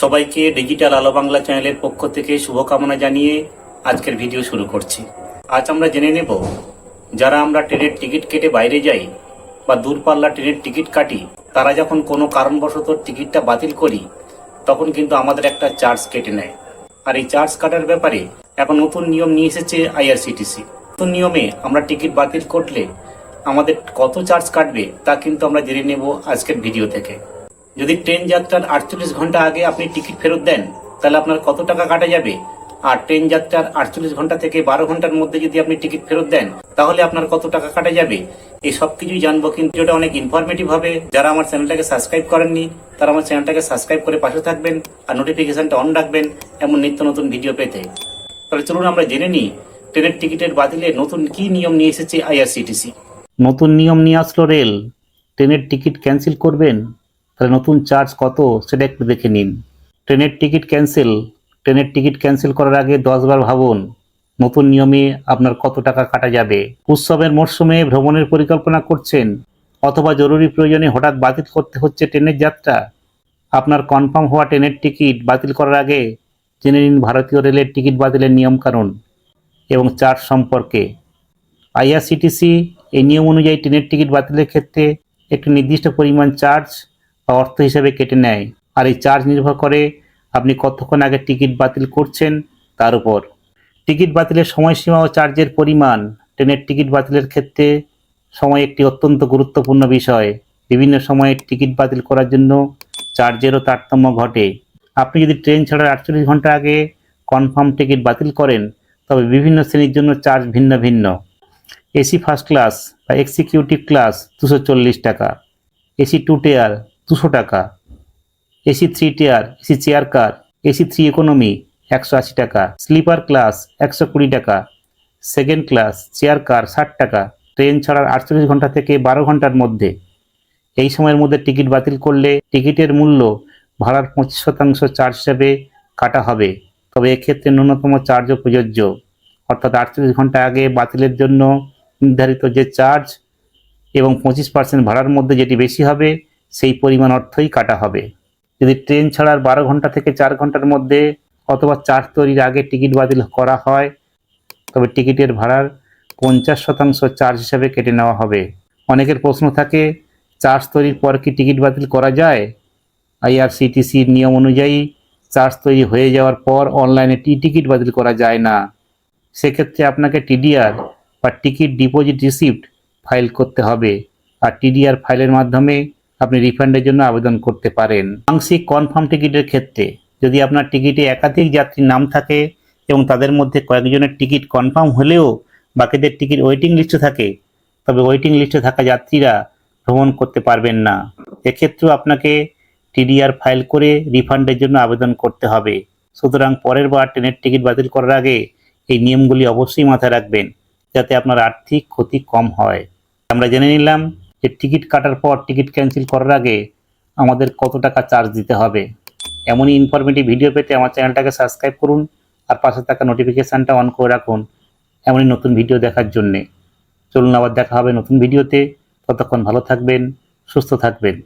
সবাইকে ডিজিটাল আলো বাংলা চ্যানেলের পক্ষ থেকে শুভকামনা জানিয়ে আজকের ভিডিও শুরু করছি। আজ আমরা জেনে নেব, যারা আমরা ট্রেনের টিকিট কেটে বাইরে যাই বা দূরপাল্লা ট্রেনের টিকিট কাটি, তারা যখন কোনো কারণবশত টিকিটটা বাতিল করি, তখন কিন্তু আমাদের একটা চার্জ কেটে নেয়। আর এই চার্জ কাটার ব্যাপারে এখন নতুন নিয়ম নিয়ে এসেছে আইআরসিটিসি। নতুন নিয়মে আমরা টিকিট বাতিল করলে আমাদের কত চার্জ কাটবে তা কিন্তু আমরা জেনে নেব আজকের ভিডিও থেকে। যদি ট্রেন যাত্রার আটচল্লিশ ঘণ্টা আগে আপনি টিকিট ফেরত দেন, তাহলে আপনার কত টাকা কাটা যাবে? আর ট্রেন যাত্রার আটচল্লিশ ঘণ্টা থেকে বারো ঘণ্টার মধ্যে যদি আপনি টিকিট ফেরত দেন, তাহলে আপনার কত টাকা কাটা যাবে? এই সব কিছুই জানব কিন্তু এটা অনেক ইনফরমেটিভ হবে। যারা আমার চ্যানেলটাকে সাবস্ক্রাইব করেননি, তারা আমার চ্যানেলটাকে সাবস্ক্রাইব করে পাশে থাকবেন আর নোটিফিকেশনটা অন রাখবেন এমন নিত্য নতুন ভিডিও পেতে। তাহলে চলুন আমরা জেনে নিই, ট্রেনের টিকিটের বাতিলে নতুন কি নিয়ম নিয়ে এসেছে আইআরসিটিসি। নতুন নিয়ম নিয়ে আসলো রেল। ট্রেনের টিকিট ক্যান্সেল করবেন? তাহলে নতুন চার্জ কত সেটা একটু দেখে নিন। ট্রেনের টিকিট ক্যান্সেল ট্রেনের টিকিট ক্যান্সেল করার আগে দশবার ভাবুন, নতুন নিয়মে আপনার কত টাকা কাটা যাবে। উৎসবের মরশুমে ভ্রমণের পরিকল্পনা করছেন, অথবা জরুরি প্রয়োজনে হঠাৎ বাতিল করতে হচ্ছে ট্রেনের যাত্রা? আপনার কনফার্ম হওয়া ট্রেনের টিকিট বাতিল করার আগে জেনে নিন ভারতীয় রেলের টিকিট বাতিলের নিয়মকানুন এবং চার্জ সম্পর্কে। আইআরসিটিসি এই নিয়ম অনুযায়ী ট্রেনের টিকিট বাতিলের ক্ষেত্রে একটি নির্দিষ্ট পরিমাণ চার্জ অর্থ হিসেবে কেটে নেয় আর এই চার্জ নির্ভর করে আপনি কতক্ষণ আগে টিকিট বাতিল করছেন তার উপর। টিকিট বাতিলের সময়সীমা ও চার্জের পরিমাণ ট্রেনের টিকিট বাতিলের ক্ষেত্রে সময় একটি অত্যন্ত গুরুত্বপূর্ণ বিষয়। বিভিন্ন সময়ে টিকিট বাতিল করার জন্য চার্জেরও তারতম্য ঘটে। আপনি যদি ট্রেন ছাড়ার আটচল্লিশ ঘণ্টা আগে কনফার্ম টিকিট বাতিল করেন, তবে বিভিন্ন শ্রেণির জন্য চার্জ ভিন্ন ভিন্ন। এসি ফার্স্ট ক্লাস বা এক্সিকিউটিভ ক্লাস দুশো টাকা। এসি টু টিয়ার দুশো টাকা। AC three tier AC chair car AC three economy একশো আশি টাকা। স্লিপার ক্লাস একশো কুড়ি টাকা। সেকেন্ড ক্লাস চেয়ার কার ষাট টাকা। ট্রেন ছাড়ার আটচল্লিশ ঘণ্টা থেকে বারো ঘণ্টার মধ্যে। এই সময়ের মধ্যে টিকিট বাতিল করলে টিকিটের মূল্য ভাড়ার পঁচিশ শতাংশ চার্জ হিসাবে কাটা হবে। তবে এক্ষেত্রে ন্যূনতম চার্জও প্রযোজ্য। অর্থাৎ আটচল্লিশ ঘণ্টা আগে বাতিলের জন্য নির্ধারিত যে চার্জ এবং পঁচিশ পার্সেন্ট ভাড়ার মধ্যে যেটি বেশি হবে সেই পরিমাণ অর্থই কাটা হবে। যদি ট্রেন ছাড়ার বারো ঘণ্টা থেকে চার ঘণ্টার মধ্যে অথবা চার্জ তৈরির আগে টিকিট বাতিল করা হয়, তবে টিকিটের ভাড়ার পঞ্চাশ শতাংশ চার্জ হিসাবে কেটে নেওয়া হবে। অনেকের প্রশ্ন থাকে, চার্জ তৈরির পর কি টিকিট বাতিল করা যায়? আইআরসিটিসির নিয়ম অনুযায়ী চার্জ তৈরি হয়ে যাওয়ার পর অনলাইনে টি টিকিট বাতিল করা যায় না। সেক্ষেত্রে আপনাকে টিডিআর বা টিকিট ডিপোজিট রিসিপ্ট ফাইল করতে হবে। আর টিডিআর ফাইলের মাধ্যমে আপনি রিফান্ডের জন্য আবেদন করতে পারেন। আংশিক কনফার্ম টিকিটের ক্ষেত্রে যদি আপনার টিকিটে একাধিক যাত্রীর নাম থাকে এবং তাদের মধ্যে কয়েকজনের টিকিট কনফার্ম হলেও বাকিদের টিকিট ওয়েটিং লিস্টে থাকে, তবে ওয়েটিং লিস্টে থাকা যাত্রীরা ভ্রমণ করতে পারবেন না। এক্ষেত্রেও আপনাকে টিডিআর ফাইল করে রিফান্ডের জন্য আবেদন করতে হবে। সুতরাং পরের বার ট্রেনের টিকিট বাতিল করার আগে এই নিয়মগুলি অবশ্যই মাথায় রাখবেন, যাতে আপনার আর্থিক ক্ষতি কম হয়। আমরা জেনে নিলাম যে টিকিট কাটার পর টিকিট ক্যান্সেল করার আগে আমাদের কত টাকা চার্জ দিতে হবে? এমনই ইনফরমেটিভ ভিডিও পেতে আমার চ্যানেলটাকে সাবস্ক্রাইব করুন আর পাশে থাকা নোটিফিকেশানটা অন করে রাখুন এমনই নতুন ভিডিও দেখার জন্যে। চলুন আবার দেখা হবে নতুন ভিডিওতে ততক্ষণ ভালো থাকবেন, সুস্থ থাকবেন।